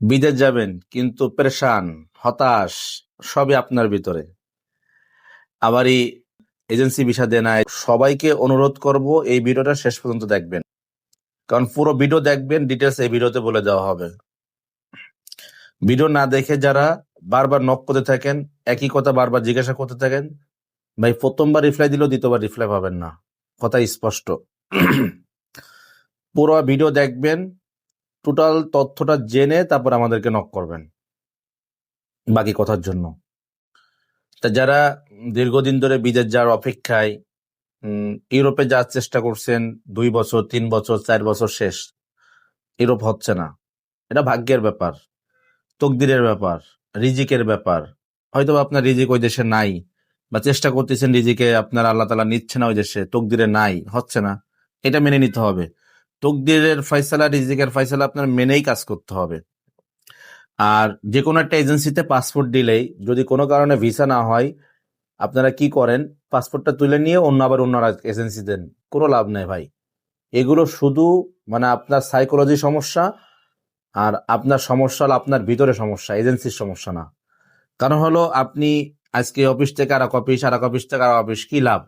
বিদেশ যাবেন, কিন্তু পেরেশান, হতাশ, সবই আপনার ভিতরে। আবার এই এজেন্সি ভিসা না সবাইকে অনুরোধ করব এই ভিডিওটা শেষ পর্যন্ত দেখবেন। কারণ পুরো ভিডিও দেখবেন ডিটেলস এই ভিডিওতে বলে দেওয়া হবে। ভিডিও না দেখে যারা বারবার নক করতে থাকেন, একই কথা বারবার জিজ্ঞাসা করতে থাকেন, ভাই প্রথমবার রিপ্লাই দিলেও দ্বিতীয়বার রিপ্লাই পাবেন না। কথা স্পষ্ট। পুরো ভিডিও দেখবেন টোটাল তথ্যটা জেনে তারপর আমাদেরকে নক করবেন বাকি কথার জন্য। তা যারা দীর্ঘদিন ধরে বিদেশ যাওয়ার অপেক্ষায় ইউরোপে যাওয়ার চেষ্টা করছেন, দুই বছর, তিন বছর, চার বছর শেষ, ইউরোপ হচ্ছে না। এটা ভাগ্যের ব্যাপার, তকদিরের ব্যাপার, রিজিকের ব্যাপার। হয়তো আপনার রিজিক ওই দেশে নাই বা চেষ্টা করতেছেন রিজিকে আপনার আল্লাহ তালা নিচ্ছে না ওই দেশে, তকদিরে নাই, হচ্ছে না। এটা মেনে নিতে হবে। তকদিরের ফয়সালা, রিজিকের ফয়সালা আপনার মেনেই কাজ করতে হবে। আর যে কোনো একটা এজেন্সিতে পাসপোর্ট দিলেই, যদি কোনো কারণে ভিসা না হয়, আপনারা কি করেন? পাসপোর্টটা তুলে নিয়ে অন্য আবার অন্য এজেন্সি দেন। কোনো লাভ নেই ভাই। এগুলো শুধু মানে আপনার সাইকোলজি সমস্যা, আর আপনার সমস্যা হলো আপনার ভিতরে সমস্যা, এজেন্সির সমস্যা না। কারণ হলো আপনি আজকে অফিস থেকে আর অফিস আর অফিস থেকে আর অফিস, কি লাভ?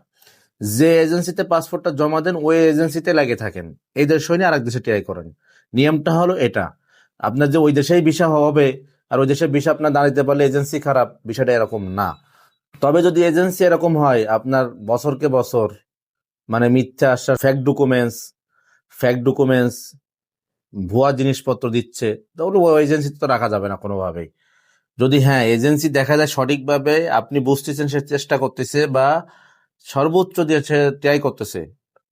যে এজেন্সিতে পাসপোর্টটা জমা দেন, ওই এজেন্সিতে লাগে থাকেন। এই দেশ হয়নি আর এক দেশে ট্রাই করেন। নিয়মটা হলো এটা। আপনার যে ওই দেশেই ভিসা হবে, আর ওই দেশে ভিসা আপনার দাঁড়াতে পারলে এজেন্সি খারাপ, বিষয়টা এরকম না। তবে যদি এজেন্সি এরকম হয়, আপনার বছরকে বছর মানে মিথ্যা আশ্বাস ফ্যাক ডকুমেন্টস ফ্যাক ডকুমেন্টস ভুয়া জিনিসপত্র দিচ্ছে, তাহলে ওই এজেন্সি তো রাখা যাবে না কোনোভাবেই। যদি হ্যাঁ এজেন্সি দেখা যায় সঠিকভাবে আপনি বুঝতেছেন সে চেষ্টা করতেছে বা সর্বোচ্চ সে ট্রাই করতেছে।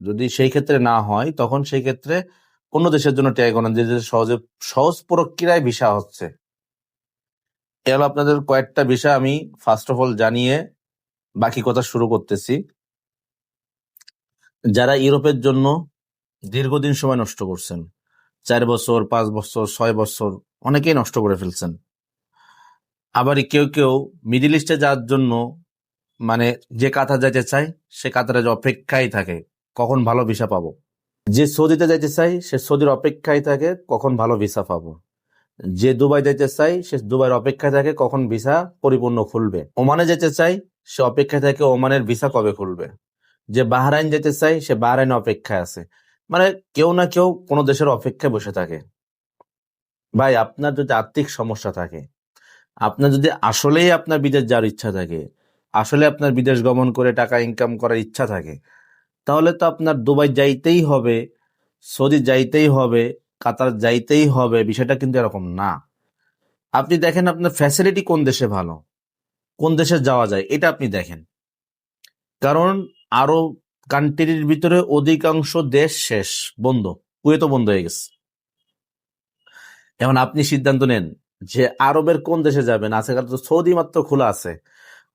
যদি সেই ক্ষেত্রে না হয়, তখন সেই ক্ষেত্রে অন্য দেশের জন্য ট্রাই করেন, যে দেশে সহজে, সহজ প্রক্রিয়ায় ভিসা হচ্ছে। এ হলো আপনাদের কয়েকটা বিষয় আমি ফার্স্ট অফ অল জানিয়ে বাকি কথা শুরু করতেছি। যারা ইউরোপের জন্য দীর্ঘদিন সময় নষ্ট করছেন, চার বছর, পাঁচ বছর, ছয় বছর, অনেকেই নষ্ট করে ফেলছেন। আবার কেউ কেউ মিডিল ইস্টে যাওয়ার জন্য মানে যে কাতার যাইতে চায়, সে কাতারে যে অপেক্ষায় থাকে, কখন ভালো ভিসা পাবো? যে সৌদিতে যাইতে চাই সে সৌদির অপেক্ষায় থাকে, কখন ভালো ভিসা পাবো? যে দুবাই যাইতে চাই সে দুবাইয়ের অপেক্ষায় থাকে, কখন ভিসা পরিপূর্ণ খুলবে? ওমানে যেতে চাই সে অপেক্ষায় থাকে ওমানের ভিসা কবে খুলবে? যে বাহরাইন যেতে চাই সে বাহরাইন অপেক্ষায় আছে। মানে কেউ না কেউ কোনো দেশের অপেক্ষায় বসে থাকে। ভাই, আপনার যদি আর্থিক সমস্যা থাকে, আপনার যদি আসলেই আপনার বিদেশ যাওয়ার ইচ্ছা থাকে আসলে আপনার বিদেশ গমন করে টাকা ইনকাম করার ইচ্ছা থাকে, তাহলে তো আপনার দুবাই যাইতেই হবে, সৌদি যাইতেই হবে, কাতার যাইতেই হবে, বিষয়টা কিন্তু এরকম না। আপনি দেখেন আপনার ফ্যাসিলিটি কোন দেশে ভালো, কোন দেশে যাওয়া যায়, এটা আপনি দেখেন। কারণ আরও কান্ট্রির ভিতরে অধিকাংশ দেশ শেষ, বন্ধ কুয়েতো বন্ধ হয়ে গেছে। এখন আপনি সিদ্ধান্ত নেন যে আরবের কোন দেশে যাবেন আছে তো সৌদি মাত্র খোলা আছে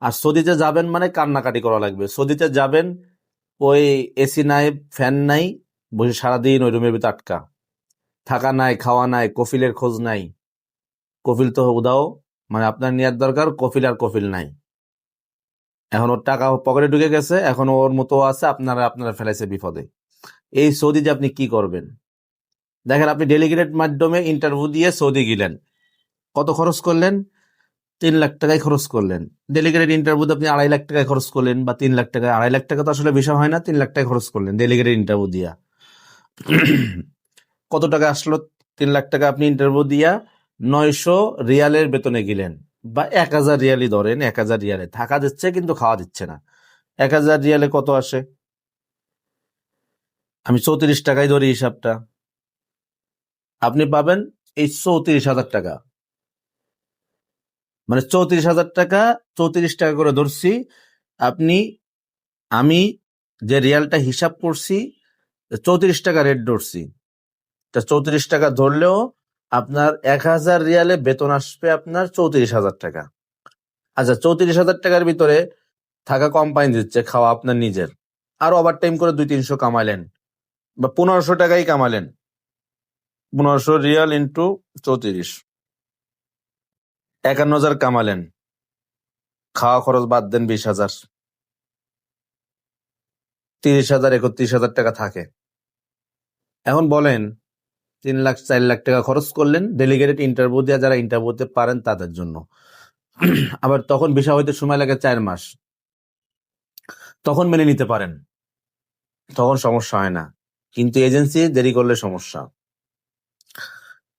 আর সৌদিতে যাবেন মানে কান্নাকাটি করা লাগবে। সৌদিতে যাবেন, ওই এসি নাই, ফ্যান নাই, বসে সারাদিন ওই রুমের ভিতরে আটকা। থাকা নাই, খাওয়া নাই, কফিলের খোঁজ নাই। কফিল তো উদাও মানে আপনার নেওয়ার দরকার, কফিল আর কফিল নাই। এখন ওর টাকা পকেটে ঢুকে গেছে, এখন ওর মতো আছে, আপনারা আপনারা ফেলাইছে বিপদে। এই সৌদিতে আপনি কি করবেন? দেখেন, আপনি ডেলিগেটেড মাধ্যমে ইন্টারভিউ দিয়ে সৌদি গেলেন। কত খরচ করলেন? তিন লাখ টাকায় খরচ করলেন। ডেলিগেটেড ইন্টারভিউতে আপনি আড়াই লাখ টাকায় খরচ করলেন বা তিন লাখ টাকায়। আড়াই লাখ টাকা তো আসলে বিষয় হয় না, তিন লাখ টাকা খরচ করলেন ডেলিগেটেড ইন্টারভিউ দিয়া। কত টাকা আসলো? তিন লাখ টাকা আপনি ইন্টারভিউ দিয়া নয়শো রিয়ালের বেতনে গেলেন বা এক হাজার রিয়ালই ধরেন, এক হাজার রিয়ালে। থাকা দিচ্ছে কিন্তু খাওয়া দিচ্ছে না। এক হাজার রিয়ালে কত আসে? আমি চৌত্রিশ টাকায় ধরি হিসাবটা। আপনি পাবেন এই চৌত্রিশ হাজার টাকা। মানে চৌত্রিশ হাজার টাকা, চৌত্রিশ টাকা করে ধরছি। আপনি, আমি যে রিয়ালটা হিসাব করছি, চৌত্রিশ টাকা রেট ধরছি। তা চৌত্রিশ টাকা ধরলেও আপনার এক হাজার রিয়ালে বেতন আসবে আপনার চৌত্রিশ হাজার টাকা। আচ্ছা চৌত্রিশ হাজার টাকার ভিতরে থাকা কোম্পানি দিচ্ছে, খাওয়া আপনার নিজের। আর ওভার টাইম করে দুই তিনশো কামালেন বা পনেরোশো টাকাই কামালেন পনেরোশো রিয়াল ইন্টু চৌত্রিশ। একান্ন হাজার কামালেন। খাওয়া খরচ বাদ দেন বিশ হাজার। তিরিশ হাজার, একত্রিশ হাজার টাকা থাকে। এখন বলেন, তিন লাখ, চার লাখ টাকা খরচ করলেন ডেলিগেটেড ইন্টারভিউ দিয়ে, যারা ইন্টারভিউ দিতে পারেন তাদের জন্য। আবার তখন ভিসা হইতে সময় লাগে চার মাস। তখন মেনে নিতে পারেন। তখন সমস্যা হয় না। কিন্তু এজেন্সি দেরি করলে সমস্যা।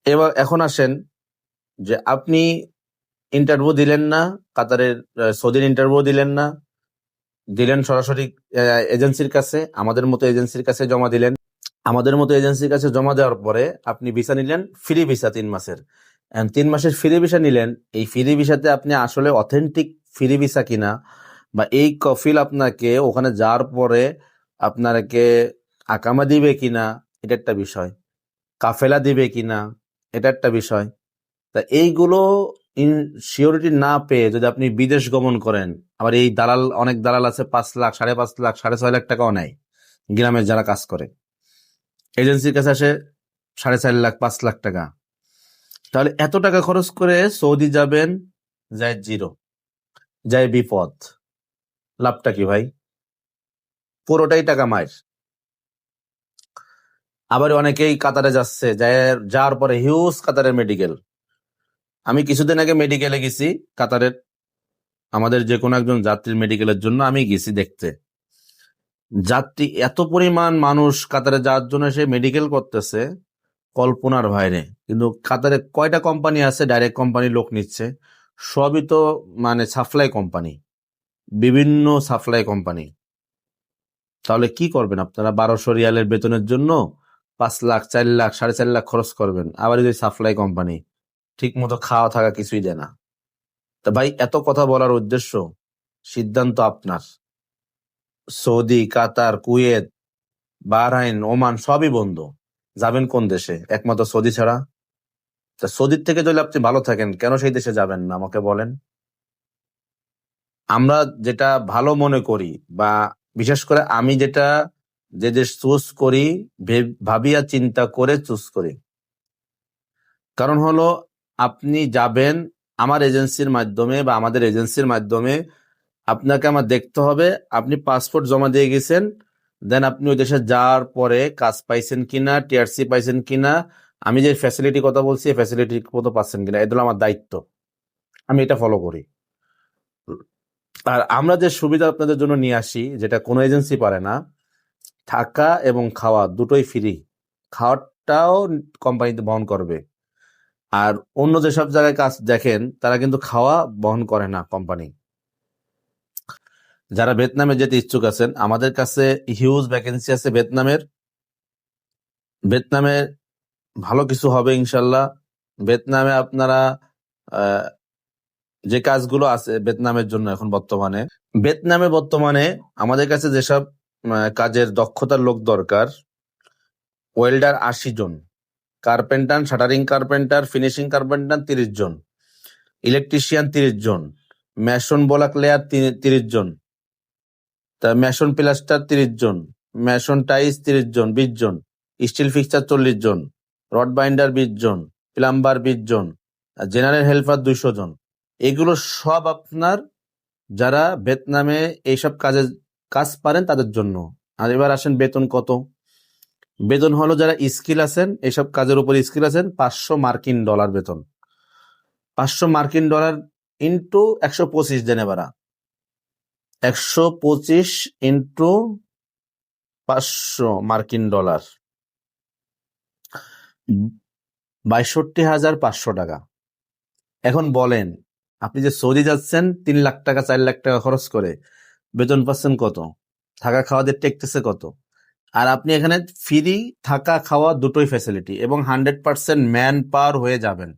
এবার এখন আসেন যে আপনি ইন্টারভিউ দিলেন না, কাতারের সৌদির ইন্টারভিউ দিলেন না, দিলেন সরাসরি এজেন্সির কাছে, আমাদের মতো এজেন্সির কাছে জমা দিলেন। আমাদের মতো এজেন্সির কাছে জমা দেওয়ার পরে আপনি ভিসা নিলেন ফ্রি ভিসা তিন মাসের। তিন মাসের ফ্রি ভিসা নিলেন, এই ফ্রি ভিসাতে আপনি আসলে অথেন্টিক ফ্রি ভিসা কিনা, বা এই কফিল আপনাকে ওখানে যাওয়ার পরে আপনাকে আকামা দিবে কিনা, এটা একটা বিষয়। কাফেলা দিবে কিনা, এটা একটা বিষয়। তা এইগুলো সিওরিটি না পেয়ে যদি আপনি বিদেশ গমন করেন, আবার এই দালাল, অনেক দালাল আছে, পাঁচ লাখ, সাড়ে পাঁচ লাখ, সাড়ে ছয় লাখ টাকাও নেয় গ্রামের যারা কাজ করে। এজেন্সির কাছে আসে সাড়ে চার লাখ, পাঁচ লাখ টাকা। তাহলে এত টাকা খরচ করে সৌদি যাবেন, যায় জিরো, যায় বিপদ। লাভটা কি ভাই? পুরোটাই টাকা মায়ের। আবার অনেকেই কাতারে যাচ্ছে যাওয়ার পরে হিউজ কাতারের মেডিকেল আমি কিছুদিন আগে মেডিকেলে গেছি, কাতারের। আমাদের যে কোনো একজন যাত্রীর মেডিকেলের জন্য আমি গেছি দেখতে। যাত্রী এত পরিমাণ মানুষ কাতারে যাওয়ার জন্য সে মেডিকেল করতেছে, কল্পনার বাইরে। কিন্তু কাতারে কয়টা কোম্পানি আছে ডাইরেক্ট কোম্পানি লোক নিচ্ছে। সবই তো মানে সাপ্লাই কোম্পানি বিভিন্ন সাপ্লাই কোম্পানি তাহলে কি করবেন আপনারা? বারোশো রিয়ালের বেতনের জন্য পাঁচ লাখ, চার লাখ, সাড়ে চার লাখ খরচ করবেন। আবার যদি সাপ্লাই কোম্পানি ঠিক মতো খাওয়া থাকা কিছুই দেয় না। তা ভাই, এত কথা বলার উদ্দেশ্য, সিদ্ধান্ত আপনার। Saudi, Qatar, Kuwait, Bahrain, Oman সবই বন্ধ। যাবেন কোন দেশে? একমাত্র সৌদি ছাড়া? তা সৌদির থেকে যদি আপনি ভালো থাকেন, কেন সেই দেশে যাবেন না? আমাকে বলেন। আমরা যেটা ভালো মনে করি বা বিশেষ করে আমি যেটা যে দেশ চুজ করি ভাবিয়া চিন্তা করে চুজ করি। কারণ হলো আপনি যাবেন আমার এজেন্সির মাধ্যমে বা আমাদের এজেন্সির মাধ্যমে, আপনাকে আমার দেখতে হবে, আপনি পাসপোর্ট জমা দিয়ে গেছেন, দেন আপনি ওই দেশে যাওয়ার পরে কাজ পাইছেন কিনা, টিআরসি পাইছেন কিনা, আমি যে ফ্যাসিলিটি কথা বলছি ফ্যাসিলিটি মতো পাচ্ছেন কিনা এটা হলো আমার দায়িত্ব। আমি এটা ফলো করি। আর আমরা যে সুবিধা আপনাদের জন্য নিয়ে আসি, যেটা কোনো এজেন্সি পারে না, থাকা এবং খাওয়া দুটোই ফ্রি খাওয়াটাও কোম্পানিতে বহন করবে। আর অন্য যেসব জায়গায় কাজ দেখেন, তারা কিন্তু খাওয়া বহন করে না কোম্পানি যারা ভিয়েতনামে যেতে ইচ্ছুক আছেন, আমাদের কাছে হিউজ ভ্যাকেন্সি আছে ভিয়েতনামের। ভিয়েতনামে ভালো কিছু হবে ইনশাল্লাহ। ভিয়েতনামে আপনারা যে কাজগুলো আছে ভিয়েতনামের জন্য এখন বর্তমানে, ভিয়েতনামে বর্তমানে আমাদের কাছে যেসব কাজের দক্ষতার লোক দরকার ওয়েল্ডার আশি জন। Carpenter, shuttering carpenter, finishing carpenter তিরিশ জন। ইলেকট্রিশিয়ান তিরিশ জন। ম্যাশন বলাক লেয়ার তিরিশ জন। তা ম্যাশন প্লাস্টার তিরিশ জন। ম্যাশন টাইস তিরিশ জন, বিশ জন। স্টিল ফিক্সচার চল্লিশ জন। রড বাইন্ডার বিশ জন। প্লাম্বার বিশ জন। জেনারেল হেল্পার দুইশো জন। এগুলো সব আপনার যারা ভিয়েতনামে এইসব কাজে, কাজ পারেন তাদের জন্য। আর এবার আসেন বেতন কত? বেতন হলো যারা স্কিল আছেন এইসব কাজের উপর স্কিল আছেন, পাঁচশো মার্কিন ডলার বেতন। পাঁচশো মার্কিন ডলার ইন্টু একশো পঁচিশ দেন এবারা একশো পঁচিশ ইন্টু পাঁচশো মার্কিন ডলার। বাইষট্টি হাজার পাঁচশো টাকা। এখন বলেন, আপনি যে সৌদি যাচ্ছেন, তিন লাখ টাকা, চার লাখ টাকা খরচ করে, বেতন পাচ্ছেন কত? থাকা খাওয়াদের টেকতেছে কত? আর আপনি এখানে ফ্রি থাকা খাওয়া দুটোই ফ্যাসিলিটি এবং হান্ড্রেড পার্সেন্ট ম্যান পাওয়ার হয়ে যাবেন।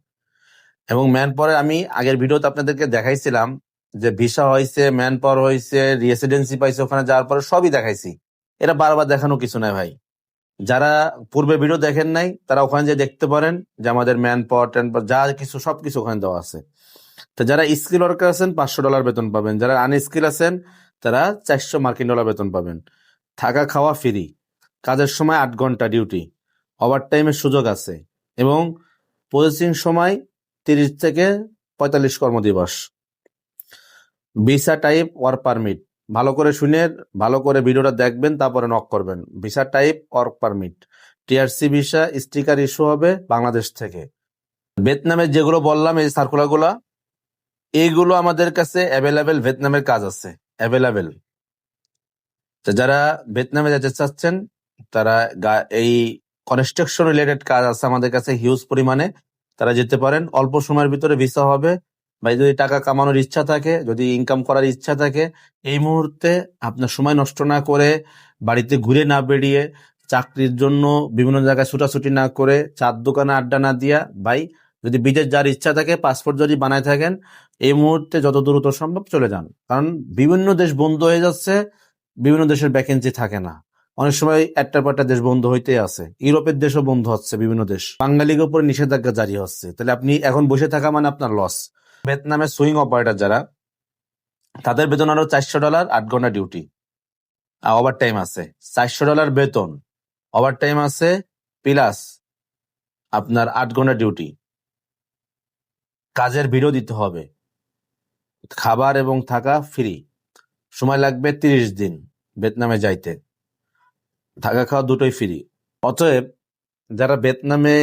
এবং ম্যান পাওয়ার আমি আগের ভিডিওতে আপনাদেরকে দেখাইছিলাম যে ভিসা হয়েছে ম্যান পাওয়ার হয়েছে রেসিডেন্সি পাইছে ওখানে যাওয়ার পরে সবই দেখাইছি। এটা বারবার দেখানো কিছু নাই ভাই। যারা পূর্বে ভিডিও দেখেন নাই, তারা ওখানে যে দেখতে পারেন যে আমাদের ম্যান পাওয়ার ট্যান পাওয়ার যা কিছু সব কিছু ওখানে দেওয়া আছে। তো যারা স্কিল ওয়ার্কার আছেন, পাঁচশো ডলার বেতন পাবেন। যারা আনস্কিল আছেন, তারা চারশো মার্কিন ডলার বেতন পাবেন। থাকা খাওয়া ফ্রি কাজের সময় আট ঘণ্টা ডিউটি ওভার টাইমের সুযোগ আছে এবং প্রসেসিং সময় তিরিশ থেকে পঁয়তাল্লিশ কর্মদিবস। Visa type work permit. ভালো করে শুনে, ভালো করে ভিডিওটা দেখবেন, তারপরে নক করবেন। Visa type work permit. TRC visa sticker issue হবে বাংলাদেশ থেকে। ভিয়েতনামের যেগুলো বললাম, এই সার্কুলারগুলো এইগুলো আমাদের কাছে অ্যাভেলেবেল ভিয়েতনামের কাজ আছে অ্যাভেলেবেল যারা ভিয়েতনামে যেতে চাচ্ছেন তারা এই কনস্ট্রাকশন রিলেটেড কাজ আছে আমাদের কাছে হিউজ পরিমাণে। তারা যেতে পারেন, অল্প সময়ের ভিতরে ভিসা হবে। বা যদি টাকা কামানোর ইচ্ছা থাকে, যদি ইনকাম করার ইচ্ছা থাকে, এই মুহূর্তে আপনার সময় নষ্ট না করে বাড়িতে ঘুরে না বেরিয়ে চাকরির জন্য বিভিন্ন জায়গায় ছুটাছুটি না করে চার দোকানে আড্ডা না দিয়া, ভাই, যদি বিদেশ যার ইচ্ছা থাকে পাসপোর্ট যদি বানায় থাকেন, এই মুহূর্তে যত দ্রুত সম্ভব চলে যান। কারণ বিভিন্ন দেশ বন্ধ হয়ে যাচ্ছে, বিভিন্ন দেশের ভ্যাকেন্সি থাকে না। অনেক সময় একটার পর একটা দেশ বন্ধ হইতে আছে। ইউরোপের দেশও বন্ধ হচ্ছে, বিভিন্ন দেশ। বাঙালির উপর নিষেধাজ্ঞা জারি হচ্ছে। তাহলে আপনি এখন বসে থাকা মানে আপনার লস ভিয়েতনামের সুইং অপারেটর যারা, তাদের বেতন আরও চারশো ডলার আট ঘণ্টা ডিউটি ওভার টাইম আছে, চারশো ডলার বেতন। ওভার টাইম আছে প্লাস আপনার আট ঘণ্টা ডিউটি কাজের ভিড়ও দিতে হবে। খাবার এবং থাকা ফ্রি সময় লাগবে তিরিশ দিন ভিয়েতনামে যাইতে। থাকা খাওয়া দুটোই ফ্রি অতএব যারা ভিয়েতনামে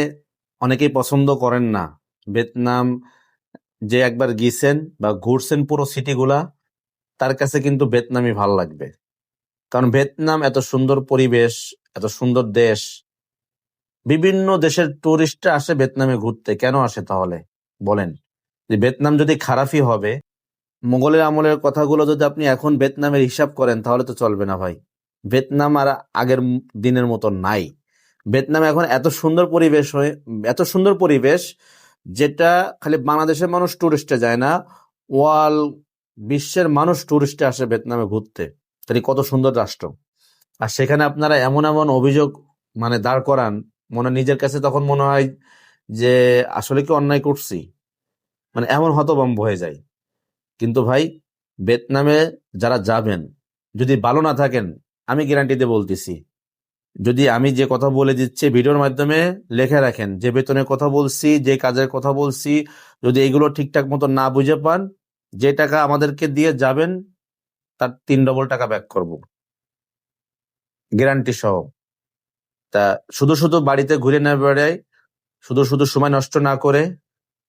অনেকেই পছন্দ করেন না, ভিয়েতনাম যে একবার গিয়েছেন বা ঘুরছেন পুরো সিটিগুলা, তার কাছে কিন্তু ভিয়েতনামই ভালো লাগবে। কারণ ভিয়েতনাম এত সুন্দর পরিবেশ, এত সুন্দর দেশ। বিভিন্ন দেশের টুরিস্টরা আসে ভিয়েতনামে ঘুরতে। কেন আসে তাহলে? বলেন। যে ভিয়েতনাম যদি খারাপই হবে মোগলের আমলের কথাগুলো যদি আপনি এখন ভিয়েতনামের হিসাব করেন, তাহলে তো চলবে না ভাই। ভিয়েতনাম আর আগের দিনের মতো নাই। ভিয়েতনাম এখন এত সুন্দর পরিবেশ হয়ে, এত সুন্দর পরিবেশ যেটা খালি বাংলাদেশের মানুষ টুরিস্টে যায় না ওয়াল বিশ্বের মানুষ টুরিস্টে আসে ভিয়েতনামে ঘুরতে। তাহলে কত সুন্দর রাষ্ট্র। আর সেখানে আপনারা এমন এমন অভিযোগ মানে দাঁড় করান, মনে নিজের কাছে তখন মনে হয় যে আসলে কি অন্যায় করছি? মানে এমন হতভম্ব হয়ে যায়। কিন্তু ভাই, ভিয়েতনামে যারা যাবেন, যদি ভালো না থাকেন আমি গ্যারান্টিতে বলতেছি। যদি আমি যে কথা বলে দিচ্ছি ভিডিওর মাধ্যমে, লেখে রাখেন, যে বেতনের কথা বলছি, যে কাজের কথা বলছি, যদি এগুলো ঠিকঠাক মতো না বুঝে পান, যে টাকা আমাদেরকে দিয়ে যাবেন, তার তিন ডবল টাকা ব্যাক করব। গ্যারান্টি সহ। তা শুধু শুধু বাড়িতে ঘুরে না বেড়ায় শুধু শুধু সময় নষ্ট না করে,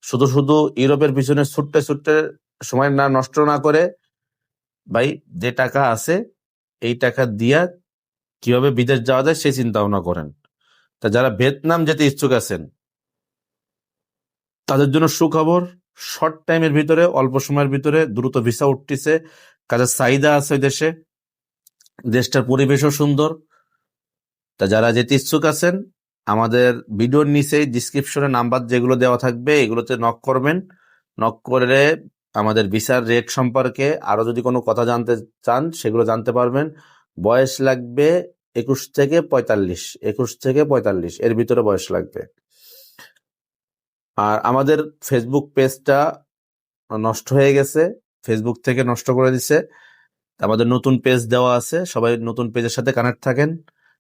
শুধু শুধু ইউরোপের পিছনে ছুটতে ছুটতে সময় না নষ্ট না করে, ভাই, যে টাকা আছে এই টাকা দিয়া কীভাবে বিদেশ যাওয়া যায় সেই চিন্তা ভাবনা করেন। তা যারা ভিয়েতনাম যেতে ইচ্ছুক আছেন, তাদের জন্য সুখবর শর্ট টাইমের ভিতরে, অল্প সময়ের ভিতরে দ্রুত ভিসা উঠতেছে। কাজের চাহিদা আছে ওই দেশে। দেশটার পরিবেশও সুন্দর। তা যারা যেতে ইচ্ছুক আছেন, আমাদের ভিডিওর নিচে ডিসক্রিপশনে নাম্বার যেগুলো দেওয়া থাকবে, এগুলোতে নক করবেন। নক করে আমাদের ভিসার রেট সম্পর্কে আরও যদি কোনো কথা জানতে চান, সেগুলো জানতে পারবেন। বয়স লাগবে একুশ থেকে পঁয়তাল্লিশ, একুশ থেকে পঁয়তাল্লিশ, এর ভিতরে বয়স লাগবে। আর আমাদের ফেসবুক পেজটা নষ্ট হয়ে গেছে ফেসবুক থেকে নষ্ট করে দিছে। আমাদের নতুন পেজ দেওয়া আছে, সবাই নতুন পেজের সাথে কানেক্ট থাকেন।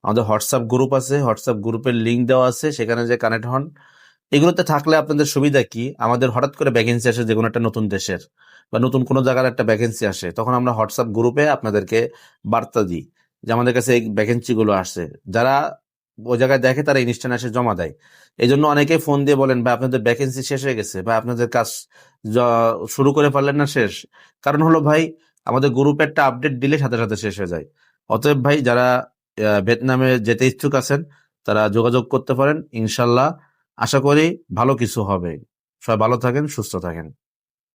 আমাদের হোয়াটসঅ্যাপ গ্রুপ আছে হোয়াটসঅ্যাপ গ্রুপের লিঙ্ক দেওয়া আছে, সেখানে যে কানেক্ট হন। এগুলোতে থাকলে আপনাদের সুবিধা কি? আমাদের হঠাৎ করে ভ্যাকেন্সি আসে যে কোনো একটা নতুন দেশের বা নতুন কোনো জায়গার একটা ভ্যাকেন্সি আসে, তখন আমরা হোয়াটসঅ্যাপ গ্রুপে আপনাদেরকে বার্তা দিই যে আমাদের কাছে এই ভ্যাকেন্সি গুলো আসছে। যারা ওই জায়গায় দেখে তারা ইনস্ট্যান্ট এসে জমা দেয়। এই জন্য অনেকেই ফোন দিয়ে বলেন, ভাই, আপনাদের ভ্যাকেন্সি শেষ হয়ে গেছে। বা আপনাদের কাজ শুরু করে পারলেন না শেষ? কারণ হলো, ভাই, আমাদের গ্রুপে একটা আপডেট দিলে সাথে সাথে শেষ হয়ে যায়। অতএব ভাই, যারা ভিয়েতনামে যেতে ইচ্ছুক আছেন, তারা যোগাযোগ করতে পারেন। ইনশাল্লাহ আশা করি ভালো কিছু হবে। সবাই ভালো থাকেন সুস্থ থাকেন।